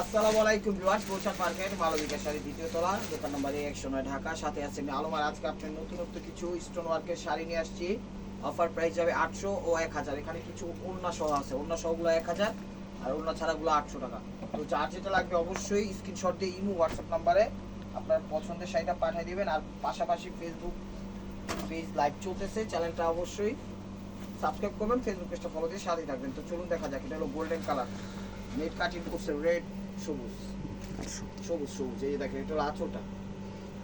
আসসালামু আলাইকুম ভিউয়ার্স পোশাক মার্কেট মালবিকা শাড়ি দ্বিতীয় তলা, দোকান নম্বর একশো নয় ঢাকা। সাথে আছে আমি আলমার, আজকে আপনার নতুনত্ব কিছু স্টোন ওয়ার্কের শাড়ি নিয়ে আসছি। অফার প্রাইস যাবে আটশো ও এক হাজার। এখানে কিছু ওড়না সহ আছে। ওড়না সহগুলো এক হাজার, আর ওড়না ছাড়াগুলো আটশো টাকা। তো চার্জ যেটা লাগবে অবশ্যই স্ক্রিনশট দিয়ে ইমো হোয়াটসঅ্যাপ নাম্বারে আপনার পছন্দের শাড়িটা পাঠিয়ে দিবেন। আর পাশাপাশি ফেসবুক পেজ লাইভ চলতেছে। চ্যানেলটা অবশ্যই সাবস্ক্রাইব করবেন ফেসবুক পেজটা ফলো দিয়ে সাথেই থাকবেন। তো চলুন দেখা যাক, এটা হলো গোল্ডেন কালার নেট কাটিং করছে রেড সবুজ। সবুজ সবুজ এই দেখেন এটা হলো আঁচলটা।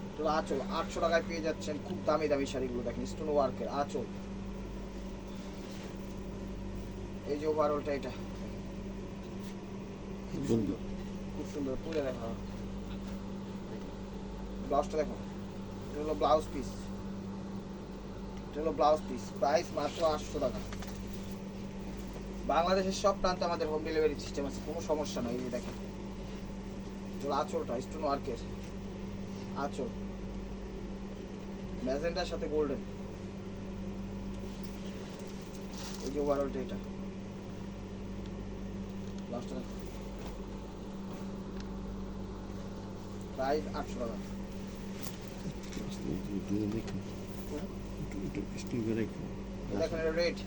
এটা হলো আঁচল। আটশো টাকায় পেয়ে যাচ্ছেন খুব দামি দামি শাড়িগুলো দেখেন স্টোন ওয়ার্কের আঁচল। এই যে ওভারঅলটা এটা। খুব সুন্দর। খুব সুন্দর তুলে দেখা। ব্লাউজটা দেখো। এটা হলো ব্লাউজ পিস এটা হলো ব্লাউজ পিস প্রাইস মাত্র আটশো টাকা। বাংলাদেশের সব প্রান্তে আমাদের হোম ডেলিভারি সিস্টেম আছে কোনো সমস্যা নাই এই যে দেখেন। আঁচলটা স্টোন ওয়ার্কের আঁচল। ম্যাজেন্টার সাথে গোল্ডেন এই যে ওভারঅলটা এটা লাস্টটা প্রাইস আটশো টাকা। দেখেন। এটা রেড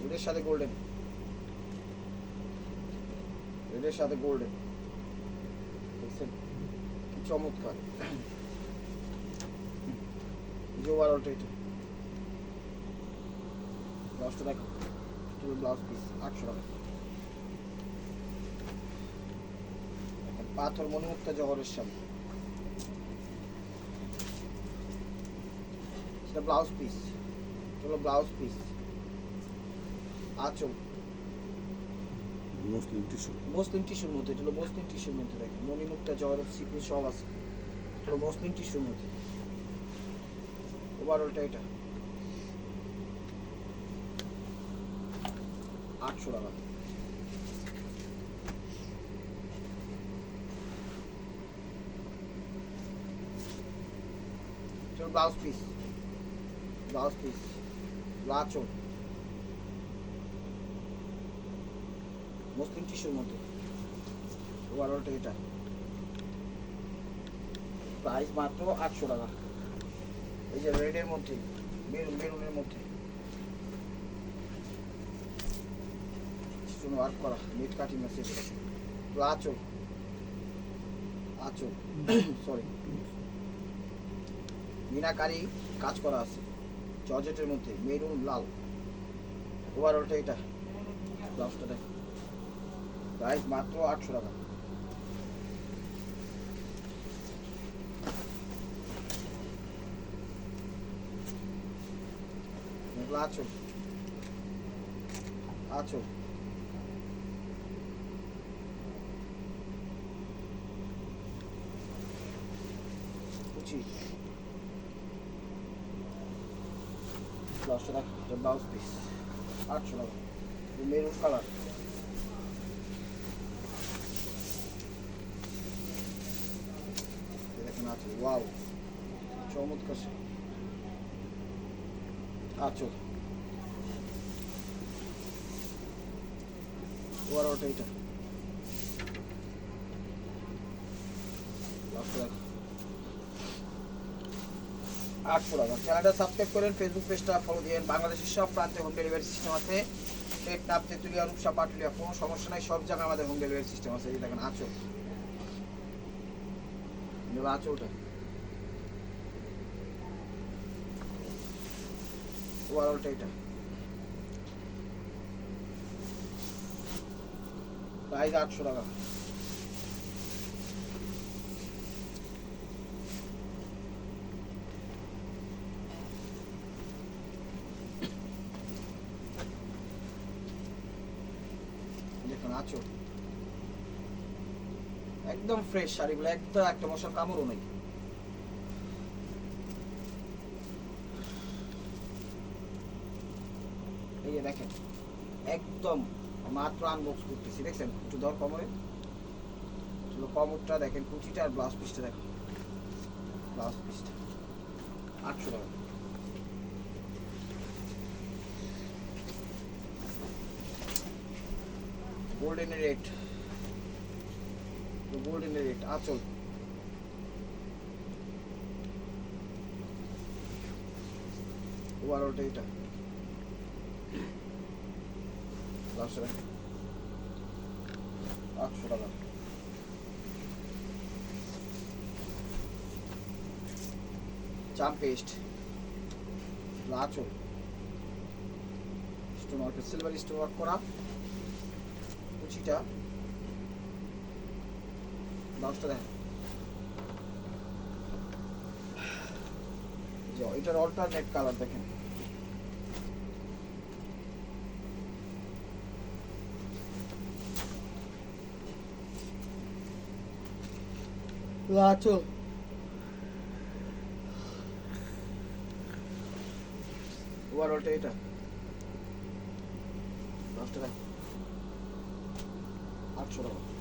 রেডের সাথে গোল্ডেন রেডের সাথে গোল্ডেন দেখছেন? কি চমৎকার। যে ওভারঅলটা এটা ব্লাউজটা দেখো টুল ব্লাউজ পিস আটশো টাকা। পাথর মণিমুক্তা জহরের সামনে। সেটা ব্লাউজ পিস হলো ব্লাউজ পিস আঁচল। মুসলিম টিস্যু মসলিন টিস্যুর মধ্যে এটা হলো মসলিন টিস্যুর মধ্যে দেখেন মণিমুক্তা জ্বর সিকুল সব আছে। হলো মসলিন টিস্যুর মধ্যে। ওভারঅলটা এটা। আটশো টাকা। ব্লাউজ পিস ব্লাউজ পিস লাচো মুসলিম টিস্যুর মধ্যে ওভারঅলটা এটা। প্রাইস মাত্র আটশো টাকা। এই যে রেডের মধ্যে মেরুন মেরুনের মধ্যে। ওয়ার্ক করা নেট কাটিং আছে তো আচল আচল সরি মিনাকারি কাজ করা আছে। জর্জেটের মধ্যে মেরুন লাল। ওভারঅলটা এটা। ব্লাউজটা দেখ। প্রাইস মাত্র আটশো টাকা আছো আছো কুচি ব্লাউজটা দেখ ব্লাউজ পিস আটশো টাকা মেরুন কালার দেখেন আছে ওয়াও চমৎকার সে আছো ওয়ার ওটা এটা আটশো টাকা চ্যানেলটা সাবস্ক্রাইব করেন ফেসবুক পেজটা ফলো দিয়েন বাংলাদেশের সব প্রান্তে হোম ডেলিভারি সিস্টেম আছে। টেকনাপ তেঁতুলিয়া, রূপসা, পাটুলিয়া, কোনো সমস্যা নাই, সব জায়গায় আমাদের হোম ডেলিভারি সিস্টেম আছে। দেখেন আছো এবার আঁচলটা ওভারঅলটা এটা প্রাইস আটশো টাকা দেখুন আঁচল একদম ফ্রেশ শাড়িগুলো একদম একটা মশার কামড়ও নেই। এই যে দেখেন, একদম মাত্র আনবক্স করতেছি, দেখছেন? একটু দর কমরে কমরটা দেখেন, কুচিটা আর ব্লাউজ পিসটা দেখেন। ব্লাউজ পিসটা আটশো টাকা। গোল্ডেন রেট গোল্ডেন রেড আচল ওভারঅলটা এটা লাস্ট আটশো টাকা। চাম পেস্ট লাচো stone work silver stone work করা। কুচিটা এটার অল্টারনেট কালার দেখেন। ওভারঅলটা এটা দশ টাকা আটশো টাকা।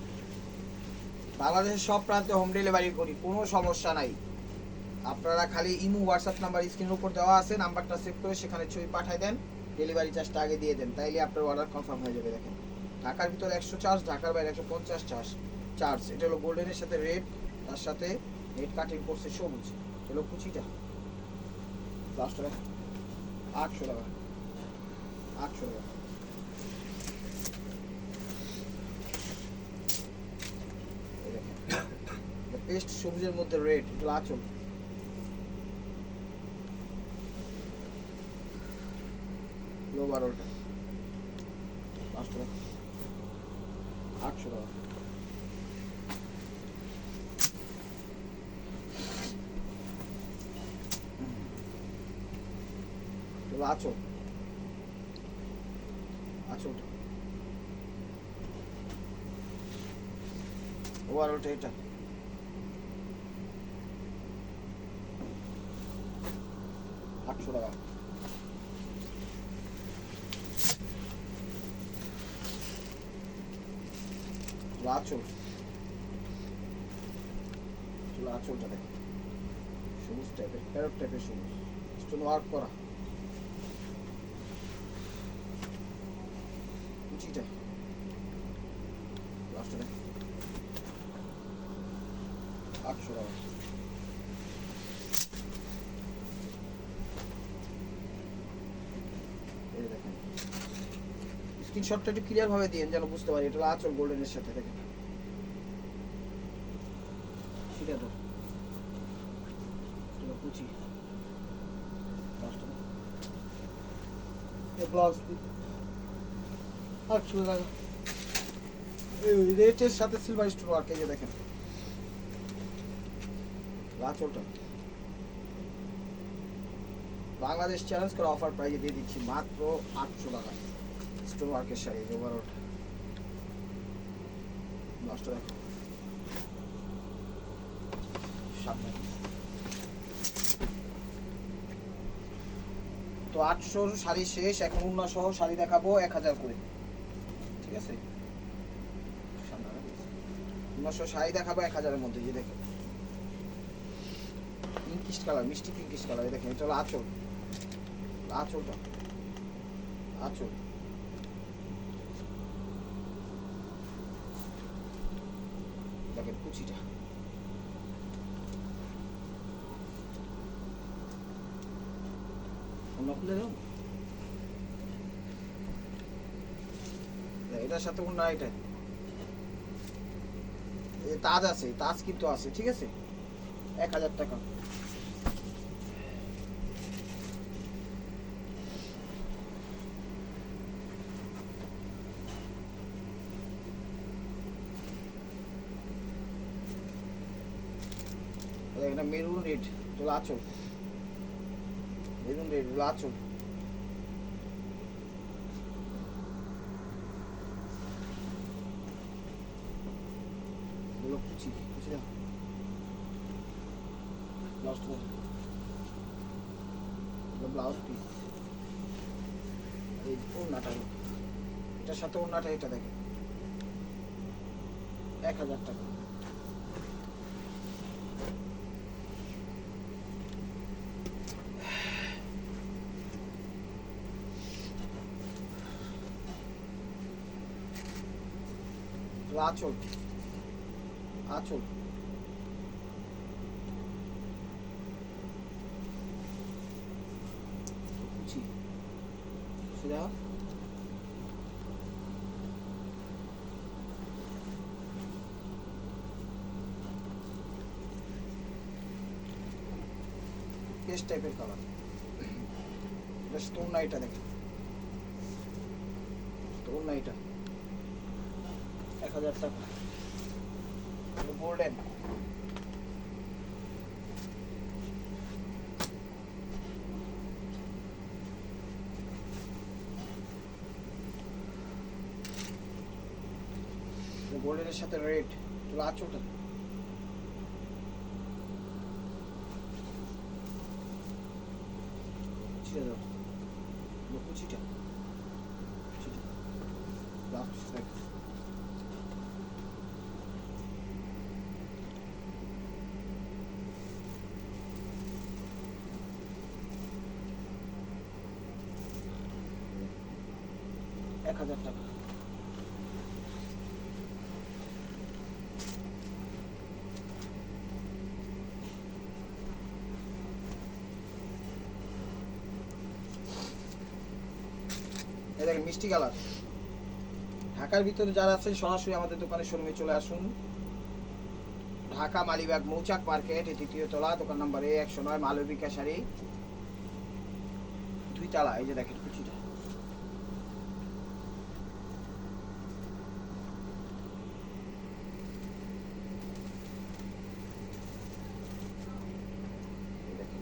বাংলাদেশের সব প্রান্তে হোম ডেলিভারি করি, কোনো সমস্যা নাই। আপনারা খালি ইমো হোয়াটসঅ্যাপ নাম্বার স্ক্রিনের উপর দেওয়া আছে, নাম্বারটা সেভ করে সেখানে ছবি পাঠিয়ে দেন ডেলিভারি চার্জটা আগে দিয়ে দেন, তাইলে আপনার অর্ডার কনফার্ম হয়ে যাবে, দেখেন। ঢাকার ভিতরে একশো চার্জ ঢাকার বাইরে একশো পঞ্চাশ চার্জ চার্জ এটা হলো গোল্ডেনের সাথে রেড তার সাথে রেড কাটিং করছে সবুজ, এটা হলো কুচিটা। লাস্ট টাকা। আটশো টাকা। আটশো টাকা। পেস্ট সবুজের মধ্যে রেড এগুলো আচল। ওভারঅলটা এটা। আটশো টাকা আচল আচলটা দেখ। সবুজ টাইপের প্যারট টাইপের সবুজ। স্টোন ওয়ার্ক করা। কুচিটা লাস্টে দেখ। আটশো টাকা এই যে দেখেন স্ক্রিনশটটা একটু যেন বুঝতে পারি, এটা আচল সাথে, দেখেন। টাকা এই রেটের সাথে সিলভার বাংলাদেশ চ্যালেঞ্জ করে অফার প্রাইজে দিয়ে দিচ্ছি মাত্র আটশো টাকা। স্টোন ওয়ার্কের শাড়ি ওভারঅল নষ্ট রাখো সামনে। তো আটশোর শাড়ি শেষ, এখন উন্না সহ শাড়ি দেখাবো, এক হাজার করে। ঠিক আছে? উন্নাশো শাড়ি দেখাবো, এক হাজারের মধ্যে যে দেখেন। পিঙ্কিশ কালার মিষ্টি পিঙ্কিশ কালার দেখেন, এটা হলো আঁচল। আঁচলটা। আঁচল। দেখেন কুচিটা। খুলে দাও। এটার সাথে কোন এটা তাজ আছে তাজ কিন্তু আছে, ঠিক আছে? এক হাজার টাকা। এটা মেরুন রেড এটা আচল। মেরুন রেড এটা আচল। এগুলো কুচি কুচি না ব্লাউজ এটা ব্লাউজ পিস এই ওড়নাটা এটার সাথে ওড়নাটা এটা দেখে। এক হাজার টাকা। আচল আঁচল কুচি সেটা পেস্ট টাইপের কালার এটা স্টোন না এটা দেখেন স্টোন না এটা এক হাজার টাকা। গোল্ডেন গোল্ডেনের সাথে রেড চলো আঁচলটা ছিঁড়ে দাও। এগুলো কুচিটা। কুচিটা। লাস্ট হাজার টাকা এই দেখেন, মিষ্টি কালার। ঢাকার ভিতরে যারা আছেন, সরাসরি আমাদের দোকানে শোরুমে চলে আসুন। ঢাকা মালিবাগ মৌচাক মার্কেট তৃতীয় তলা, দোকান নাম্বার এ একশো নয় মালবিকা শাড়ি দুই তালা, এই যে দেখেন কুচিটা এই দেখেন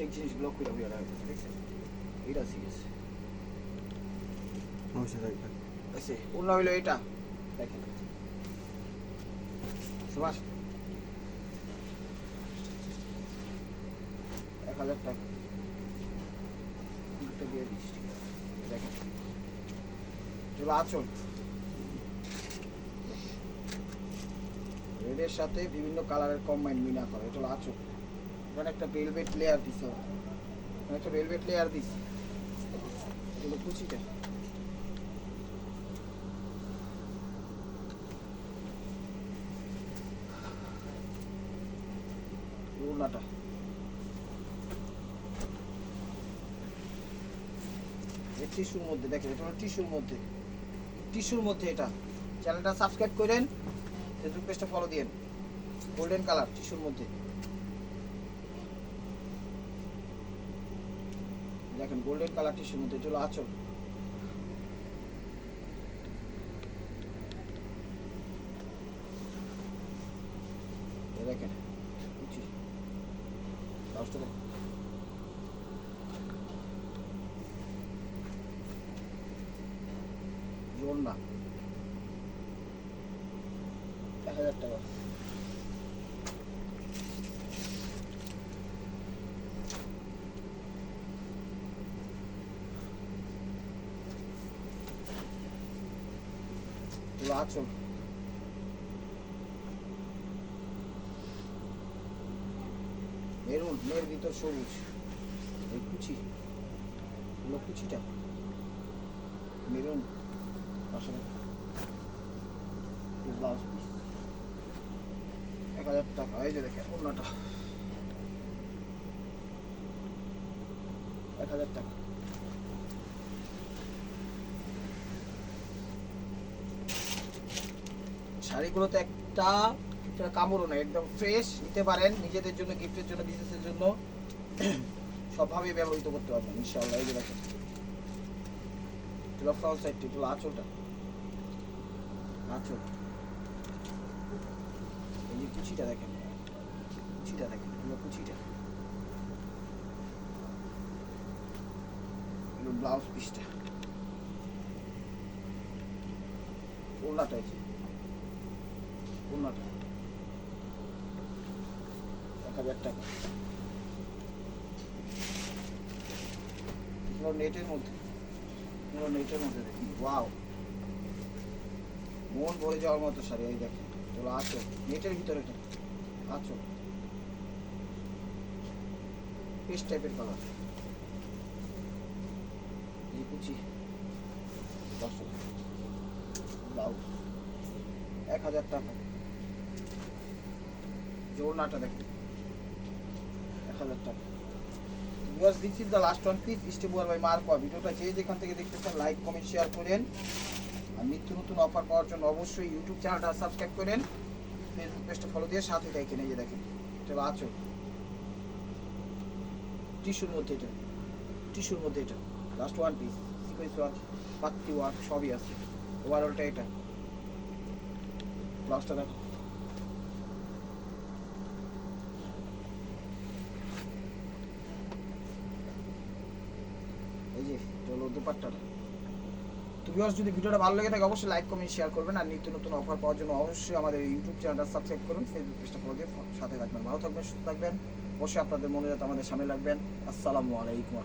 ইনটেক জিনিসগুলো খুলে রাখবে দেখছেন এটা সিরিয়াস এসে অন্য হইল এটা দেখেন সুভাষ এক হাজার টাকা দিয়ে দেখেন চলো আচল রেডের সাথে বিভিন্ন কালারের কম্বাইন মিনা করে এটা হলো আচল এখানে একটা ভেলভেট লেয়ার দিছে। এখানে একটা ভেলভেট লেয়ার দিছে। এগুলো কুচিটা। ওড়নাটা টিস্যুর মধ্যে, দেখেন, এটা টিস্যুর মধ্যে। টিস্যুর মধ্যে এটা। চ্যানেলটা সাবস্ক্রাইব করেন ফেসবুক পেজটা ফলো দিয়েন। গোল্ডেন কালার টিস্যুর মধ্যে। দেখেন গোল্ডেন কালার টিস্যুর মধ্যে চলো আচল দেখেন দেখেন জোড়না এক হাজার টাকা। এগুলো আচল মেরুন মেয়ের ভিতর সবুজ এই কুচি এগুলো কুচিটা মেরুন আসলে ব্লাউজ পিস এক হাজার টাকা এই যে দেখেন অন্যটা এক হাজার টাকা শাড়িগুলোতে একটা একটা কামড়ও নেই, একদম ফ্রেশ নিতে পারেন, নিজেদের জন্য গিফটের জন্য বিজনেসের জন্য। সবভাবেই ব্যবহৃত করতে পারবেন, ইনশাআল্লাহ, এই এগুলো ফ্রন্ট আঁচলটা। আঁচল। এই যে কুচিটা দেখেন দেখেন ব্লাউজ পিসটা ওড়নাটা এই যে এক হাজার টাকা। এগুলো নেটের মধ্যে, পুরো নেটের মধ্যে দেখুন ওয়াও মন ভরে যাওয়ার মতো শাড়ি, এই দেখেন, তোলা আছো। নেটের ভিতরে আছো। পেস্ট টাইপের কালার এই কুচি, দশ ব্লাউজ এক হাজার টাকা। যে ওড়নাটা এক হাজার টাকা। Viewers this is the last one piece স্টেবুয়ার বাই মার্কোয়া ভিডিওটা যে যেখান থেকে দেখতেছেন লাইক কমেন্ট শেয়ার করেন। আর নিত্য নতুন অফার পাওয়ার জন্য অবশ্যই ইউটিউব চ্যানেলটা সাবস্ক্রাইব করেন। ফেসবুক পেজটা ফলো দিয়ে সাথে দেখেন, এই যে দেখেন, এটা আচল। টিস্যুর মধ্যে এটা। টিস্যুর মধ্যে এটা। Last one piece sequence work পাত্তি work সবই আছে। ওভারঅলটা এটা। লাস্টটা দেখো এই যে হলো দুপাট্টাটা। তো ভিউয়ার্স যদি ভিডিওটা ভালো লেগে থাকে, অবশ্যই লাইক কমেন্ট শেয়ার করবেন। আর নিত্য নতুন অফার পাওয়ার জন্য অবশ্যই আমাদের ইউটিউব চ্যানেলটা সাবস্ক্রাইব করুন ফেসবুক পেজটা ফলো দিয়ে সাথে থাকবেন। ভালো থাকবেন, সুস্থ থাকবেন। অবশ্যই আপনাদের মনে যাতে আমাদের সামনে রাখবেন। আসসালামু আলাইকুম।